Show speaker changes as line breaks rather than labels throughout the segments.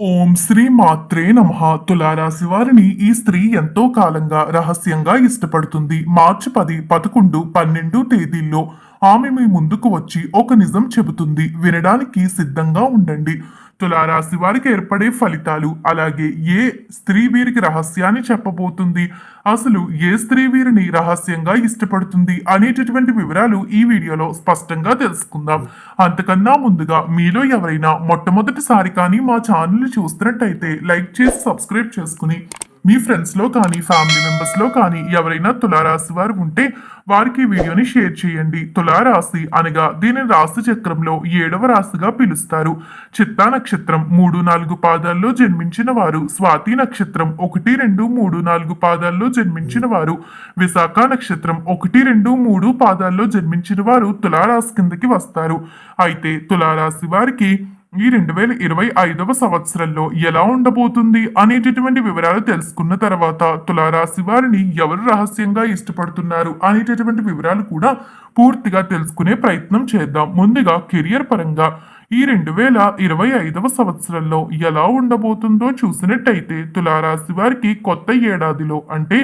ఓం శ్రీ మాత్రే నమః. తులారాశి వారిని ఈ స్త్రీ ఎంతో కాలంగా రహస్యంగా ఇష్టపడుతుంది. మార్చి పది పదకొండు పన్నెండు తేదీల్లో ఆమె మీ ముందుకు వచ్చి ఒక నిజం చెబుతుంది. వినడానికి సిద్ధంగా ఉండండి. తులారాశి వారికి ఏర్పడే ఫలితాలు అలాగే ఏ స్త్రీ వీరికి రహస్యాన్ని చెప్పబోతుంది అసలు ఏ స్త్రీ వీరిని రహస్యంగా ఇష్టపడుతుంది అనేటటువంటి వివరాలు ఈ వీడియోలో స్పష్టంగా తెలుసుకుందాం. అంతకన్నా ముందుగా మీలో ఎవరైనా మొట్టమొదటిసారి కానీ మా ఛానల్ చూస్తున్నట్టయితే లైక్ చేసి సబ్స్క్రైబ్ చేసుకుని మీ ఫ్రెండ్స్లో కానీ ఫ్యామిలీ మెంబర్స్లో కానీ ఎవరైనా తులారాశి వారు ఉంటే వారికి వీడియోని షేర్ చేయండి. తులారాశి అనగా దీనిని రాశి చక్రంలో ఏడవ రాశిగా పిలుస్తారు. చిత్తా నక్షత్రం మూడు నాలుగు పాదాల్లో జన్మించిన వారు స్వాతి నక్షత్రం ఒకటి రెండు మూడు నాలుగు పాదాల్లో జన్మించిన వారు విశాఖ నక్షత్రం ఒకటి రెండు మూడు పాదాల్లో జన్మించిన వారు తులారాశి కిందకి వస్తారు. అయితే తులారాశి వారికి ఈ రెండు వేల ఇరవై ఐదవ సంవత్సరంలో ఎలా ఉండబోతుంది అనేటటువంటి వివరాలు తెలుసుకున్న తర్వాత తులారాశి వారిని ఎవరు రహస్యంగా ఇష్టపడుతున్నారు అనేటటువంటి వివరాలు కూడా పూర్తిగా తెలుసుకునే ప్రయత్నం చేద్దాం. ముందుగా కెరియర్ పరంగా ఈ రెండు వేల ఇరవై ఐదవ సంవత్సరంలో ఎలా ఉండబోతుందో చూసినట్టయితే తులారాశి వారికి కొత్త ఏడాదిలో అంటే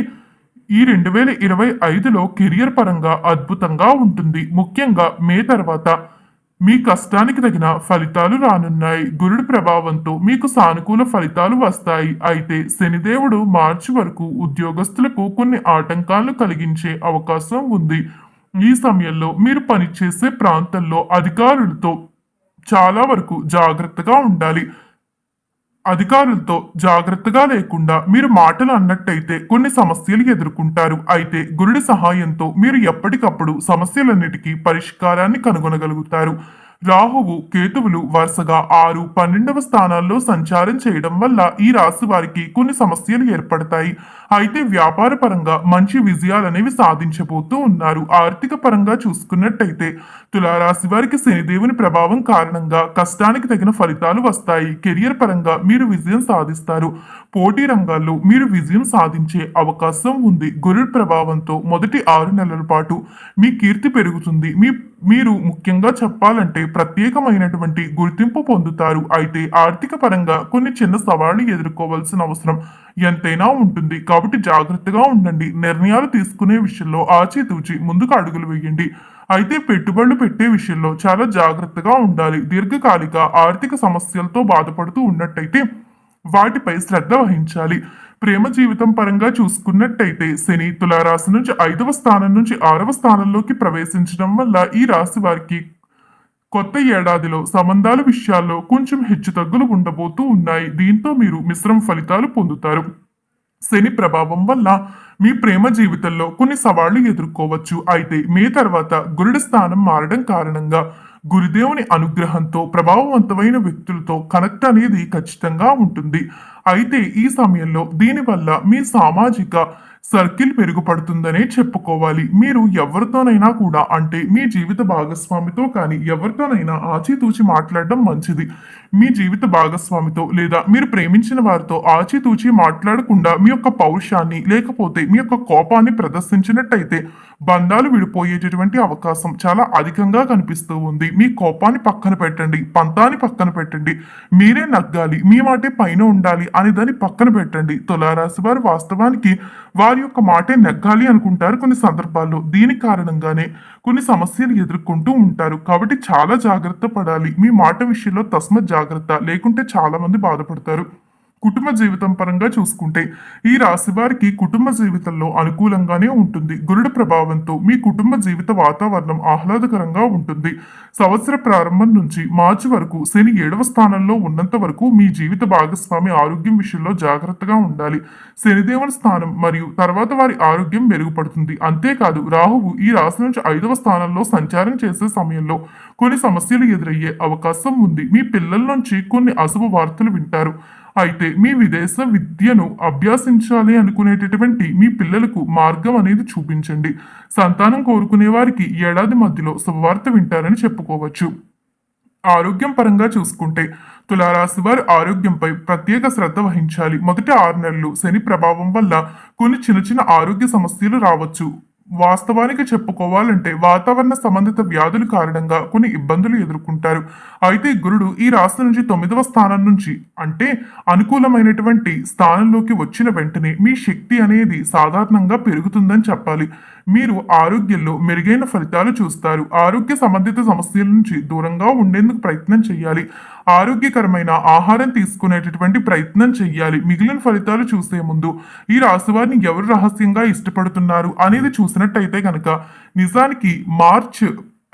ఈ రెండు వేల ఇరవై ఐదులో కెరియర్ పరంగా అద్భుతంగా ఉంటుంది. ముఖ్యంగా మే తర్వాత మీ కష్టానికి తగిన ఫలితాలు రానున్నాయి. గురుడి ప్రభావంతో మీకు సానుకూల ఫలితాలు వస్తాయి. అయితే శనిదేవుడు మార్చి వరకు ఉద్యోగస్తులకు కొన్ని ఆటంకాలను కలిగించే అవకాశం ఉంది. ఈ సమయంలో మీరు పనిచేసే ప్రాంతంలో అధికారులతో చాలా వరకు జాగ్రత్తగా ఉండాలి. అధికారులతో జాగ్రత్తగా లేకుండా మీరు మాటలు అన్నట్టయితే కొన్ని సమస్యలు ఎదుర్కొంటారు. అయితే గురుడి సహాయంతో మీరు ఎప్పటికప్పుడు సమస్యలన్నిటికీ పరిష్కారాన్ని కనుగొనగలుగుతారు. రాహువు కేతువులు వరుసగా ఆరు పన్నెండవ స్థానాల్లో సంచారం చేయడం వల్ల ఈ రాశి వారికి కొన్ని సమస్యలు ఏర్పడతాయి. అయితే వ్యాపార పరంగా మంచి విజయాలనేవి సాధించబోతూ ఉన్నారు. ఆర్థిక పరంగా చూసుకున్నట్టయితే తులారాశి వారికి శనిదేవుని ప్రభావం కారణంగా కష్టానికి తగిన ఫలితాలు వస్తాయి. కెరియర్ పరంగా మీరు విజయం సాధిస్తారు. పోటీ రంగాల్లో మీరు విజయం సాధించే అవకాశం ఉంది. గురుడు ప్రభావంతో మొదటి ఆరు నెలల పాటు మీ కీర్తి పెరుగుతుంది. మీ మీరు ముఖ్యంగా చెప్పాలంటే ప్రత్యేకమైనటువంటి గుర్తింపు పొందుతారు. అయితే ఆర్థిక పరంగా కొన్ని చిన్న సవాళ్ళు ఎదుర్కోవాల్సిన అవసరం ఎంతైనా ఉంటుంది. కాబట్టి జాగ్రత్తగా ఉండండి. నిర్ణయాలు తీసుకునే విషయంలో ఆచితూచి ముందుకు అడుగులు వేయండి. అయితే పెట్టుబడులు పెట్టే విషయంలో చాలా జాగ్రత్తగా ఉండాలి. దీర్ఘకాలిక ఆర్థిక సమస్యలతో బాధపడుతూ ఉన్నట్టయితే వాటిపై శ్రద్ధ వహించాలి. ప్రేమ జీవితం పరంగా చూసుకున్నట్టయితే శని తులారాశి నుంచి ఐదవ స్థానం నుంచి ఆరవ స్థానంలోకి ప్రవేశించడం వల్ల ఈ రాశి వారికి కొత్త ఏడాదిలో సంబంధాల విషయాల్లో కొంచెం హెచ్చుతగ్గులు ఉండబోతూ ఉన్నాయి. దీంతో మీరు మిశ్రమ ఫలితాలు పొందుతారు. శని ప్రభావం వల్ల మీ ప్రేమ జీవితంలో కొన్ని సవాళ్ళు ఎదుర్కోవచ్చు. అయితే మీ తర్వాత గురుడి స్థానం మారడం కారణంగా గురుదేవుని అనుగ్రహంతో ప్రభావవంతమైన వ్యక్తులతో కనెక్ట్ అనేది ఖచ్చితంగా ఉంటుంది. అయితే ఈ సమయంలో దీనివల్ల మీ సామాజిక సర్కిల్ మెరుగుపడుతుందనే చెప్పుకోవాలి. మీరు ఎవరితోనైనా కూడా అంటే మీ జీవిత భాగస్వామితో కానీ ఎవరితోనైనా ఆచితూచి మాట్లాడడం మంచిది. మీ జీవిత భాగస్వామితో లేదా మీరు ప్రేమించిన వారితో ఆచితూచి మాట్లాడకుండా మీ యొక్క పౌరుషాన్ని లేకపోతే మీ యొక్క కోపాన్ని ప్రదర్శించినట్టయితే బంధాలు విడిపోయేటటువంటి అవకాశం చాలా అధికంగా కనిపిస్తూ ఉంది. మీ కోపాన్ని పక్కన పెట్టండి పంతాన్ని పక్కన పెట్టండి. మీరే నగ్గాలి మీ మాటే పైన ఉండాలి అనే దాన్ని పక్కన పెట్టండి. తులారాశి వారు వాస్తవానికి వారు యొక్క మాటే నెగ్గాలి అనుకుంటారు కొన్ని సందర్భాల్లో. దీని కారణంగానే కొన్ని సమస్యలు ఎదుర్కొంటూ ఉంటారు. కాబట్టి చాలా జాగ్రత్త పడాలి. మీ మాట విషయంలో తస్మత్ జాగ్రత్త. లేకుంటే చాలా మంది బాధపడతారు. కుటుంబ జీవితం పరంగా చూసుకుంటే ఈ రాశి వారికి కుటుంబ జీవితంలో అనుకూలంగానే ఉంటుంది. గురుడు ప్రభావంతో మీ కుటుంబ జీవిత వాతావరణం ఆహ్లాదకరంగా ఉంటుంది. సంవత్సర ప్రారంభం నుంచి మార్చి వరకు శని ఏడవ స్థానంలో ఉన్నంత వరకు మీ జీవిత భాగస్వామి ఆరోగ్యం విషయంలో జాగ్రత్తగా ఉండాలి. శనిదేవుని స్థానం మరియు తర్వాత వారి ఆరోగ్యం మెరుగుపడుతుంది. అంతేకాదు రాహువు ఈ రాశి నుంచి ఐదవ స్థానంలో సంచారం చేసే సమయంలో కొన్ని సమస్యలు ఎదురయ్యే అవకాశం ఉంది. మీ పిల్లల నుంచి కొన్ని అశుభ వార్తలు వింటారు. అయితే మీ విదేశ విద్యను అభ్యసించాలి అనుకునేటటువంటి మీ పిల్లలకు మార్గం అనేది చూపించండి. సంతానం కోరుకునే వారికి ఏడాది మధ్యలో శుభవార్త వింటారని చెప్పుకోవచ్చు. ఆరోగ్యం పరంగా చూసుకుంటే తులారాశి వారి ఆరోగ్యంపై ప్రత్యేక శ్రద్ధ వహించాలి. మొదటి ఆరు నెలలు శని ప్రభావం వల్ల కొన్ని చిన్న చిన్న ఆరోగ్య సమస్యలు రావచ్చు. వాస్తవానికి చెప్పుకోవాలంటే వాతావరణ సంబంధిత వ్యాధుల కారణంగా కొన్ని ఇబ్బందులు ఎదుర్కొంటారు. అయితే గురుడు ఈ రాశి నుంచి తొమ్మిదవ స్థానం నుంచి అంటే అనుకూలమైనటువంటి స్థానంలోకి వచ్చిన వెంటనే మీ శక్తి అనేది సాధారణంగా పెరుగుతుందని చెప్పాలి. మీరు ఆరోగ్యంలో మెరుగైన ఫలితాలు చూస్తారు. ఆరోగ్య సంబంధిత సమస్యల నుంచి దూరంగా ఉండేందుకు ప్రయత్నం చేయాలి. ఆరోగ్యకరమైన ఆహారం తీసుకునేటటువంటి ప్రయత్నం చేయాలి మిగిలిన ఫలితాలు చూసే ముందు ఈ రాశివారిని ఎవరు రహస్యంగా ఇష్టపడుతున్నారు అనేది చూసినట్టయితే కనుక నిజానికి మార్చ్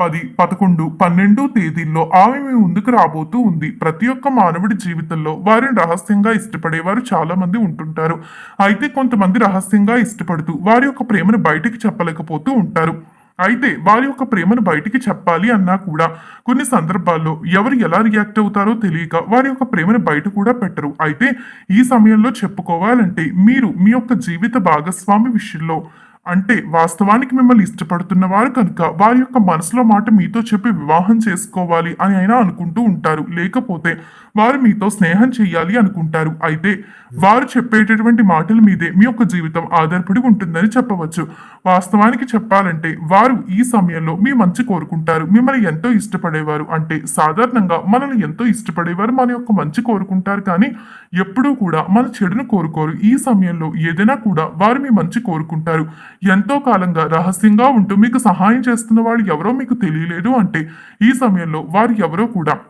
పది పదకొండు పన్నెండు తేదీల్లో ఆమె మీ ముందుకు రాబోతూ ఉంది. ప్రతి ఒక్క మానవుడి జీవితంలో వారిని రహస్యంగా ఇష్టపడేవారు చాలామంది ఉంటుంటారు. అయితే కొంతమంది రహస్యంగా ఇష్టపడుతూ వారి యొక్క ప్రేమను బయటికి చెప్పలేకపోతూ ఉంటారు. అయితే వారి యొక్క ప్రేమను బయటికి చెప్పాలి అన్నా కూడా కొన్ని సందర్భాల్లో ఎవరు ఎలా రియాక్ట్ అవుతారో తెలియక వారి యొక్క ప్రేమను బయట కూడా పెట్టరు. అయితే ఈ సమయంలో చెప్పుకోవాలంటే మీరు మీ యొక్క జీవిత భాగస్వామి విషయంలో అంటే వాస్తవానికి మిమ్మల్ని ఇష్టపడుతున్న వారు కనుక వారి యొక్క మనసులో మాట మీతో చెప్పి వివాహం చేసుకోవాలి అని అయినా అనుకుంటూ ఉంటారు. లేకపోతే వారు మీతో స్నేహం చేయాలి అనుకుంటారు. అయితే వారు చెప్పేటటువంటి మాటల మీదే మీ యొక్క జీవితం ఆధారపడి ఉంటుందని చెప్పవచ్చు. వాస్తవానికి చెప్పాలంటే వారు ఈ సమయంలో మీ మంచి కోరుకుంటారు. మిమ్మల్ని ఎంతో ఇష్టపడేవారు. అంటే సాధారణంగా మనల్ని ఎంతో ఇష్టపడేవారు మన యొక్క మంచి కోరుకుంటారు. కానీ ఎప్పుడూ కూడా మన చెడును కోరుకోరు. ఈ సమయంలో ఏదైనా కూడా వారు మీ మంచి కోరుకుంటారు. ఎంతో కాలంగా రహస్యంగా ఉంటూ మీకు సహాయం చేస్తున్న వాళ్ళు ఎవరో మీకు తెలియలేదు అంటే ఈ సమయంలో వారు ఎవరో కూడా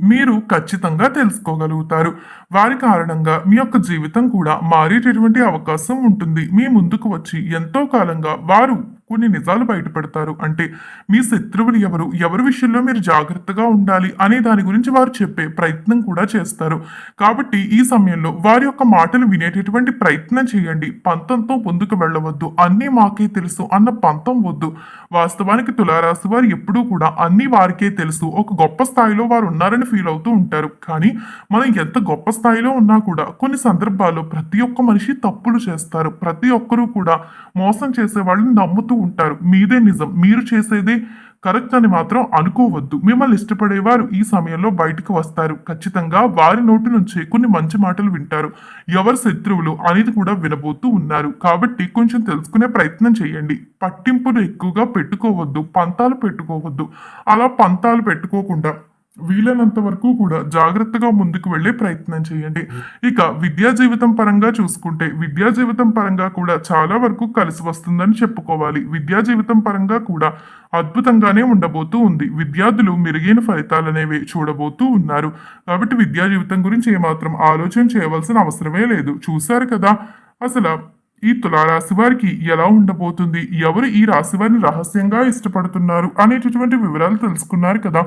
మీరు ఖచ్చితంగా తెలుసుకోగలుగుతారు. వారి కారణంగా మీ యొక్క జీవితం కూడా మారేటటువంటి అవకాశం ఉంటుంది. మీ ముందుకు వచ్చి ఎంతో కాలంగా వారు కొన్ని నిజాలు బయటపెడతారు అంటే మీ శత్రువులు ఎవరు? ఎవరి విషయంలో మీరు జాగ్రత్తగా ఉండాలి అనే దాని గురించి వారు చెప్పే ప్రయత్నం కూడా చేస్తారు. కాబట్టి ఈ సమయంలో వారి యొక్క మాటలు వినేటటువంటి ప్రయత్నం చేయండి. పంతంతో ముందుకు వెళ్ళవద్దు. అన్నీ మాకే తెలుసు అన్న పంతం వద్దు. వాస్తవానికి తులారాశి వారు ఎప్పుడూ కూడా అన్నీ వారికే తెలుసు. ఒక గొప్ప స్థాయిలో వారు ఉన్నారని ఫీల్ అవుతూ ఉంటారు. కానీ మనం ఎంత గొప్ప స్థాయిలో ఉన్నా కూడా కొన్ని సందర్భాల్లో ప్రతి ఒక్క మనిషి తప్పులు చేస్తారు. ప్రతి ఒక్కరూ కూడా మోసం చేసే వాళ్ళని నమ్ముతూ ఉంటారు. మీదే నిజం. మీరు చేసేదే కరెక్ట్ అని మాత్రం అనుకోవద్దు. మిమ్మల్ని ఇష్టపడేవారు ఈ సమయంలో బయటకు వస్తారు. ఖచ్చితంగా వారి నోటి నుంచే కొన్ని మంచి మాటలు వింటారు. ఎవరు శత్రువులు అనేది కూడా వినబోతూ ఉన్నారు. కాబట్టి కొంచెం తెలుసుకునే ప్రయత్నం చేయండి. పట్టింపులు ఎక్కువగా పెట్టుకోవద్దు. పంతాలు పెట్టుకోవద్దు. అలా పంతాలు పెట్టుకోకుండా వీలైనంత వరకు కూడా జాగ్రత్తగా ముందుకు వెళ్ళే ప్రయత్నం చేయండి. ఇక విద్యా జీవితం పరంగా చూసుకుంటే విద్యా జీవితం పరంగా కూడా చాలా వరకు కలిసి వస్తుందని చెప్పుకోవాలి. విద్యా జీవితం పరంగా కూడా అద్భుతంగానే ఉండబోతూ ఉంది. విద్యార్థులు మెరుగైన ఫలితాలు అనేవి చూడబోతూ ఉన్నారు. కాబట్టి విద్యా జీవితం గురించి ఏమాత్రం ఆలోచన చేయవలసిన అవసరమే లేదు. చూశారు కదా? అసలు ఈ తులారాశి వారికి ఎలా ఉండబోతుంది? ఎవరు ఈ రాశి వారిని రహస్యంగా ఇష్టపడుతున్నారు? అనేటటువంటి వివరాలు తెలుసుకున్నారు కదా.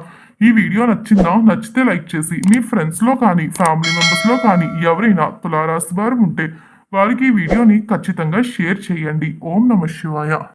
ఈ వీడియో నచ్చిందా? నచ్చితే లైక్ చేసి మీ ఫ్రెండ్స్లో కానీ ఫ్యామిలీ మెంబర్స్లో కానీ ఎవరైనా తులారాశి వారు ఉంటే వారికి ఈ వీడియోని ఖచ్చితంగా షేర్ చేయండి. ఓం నమ శివాయ.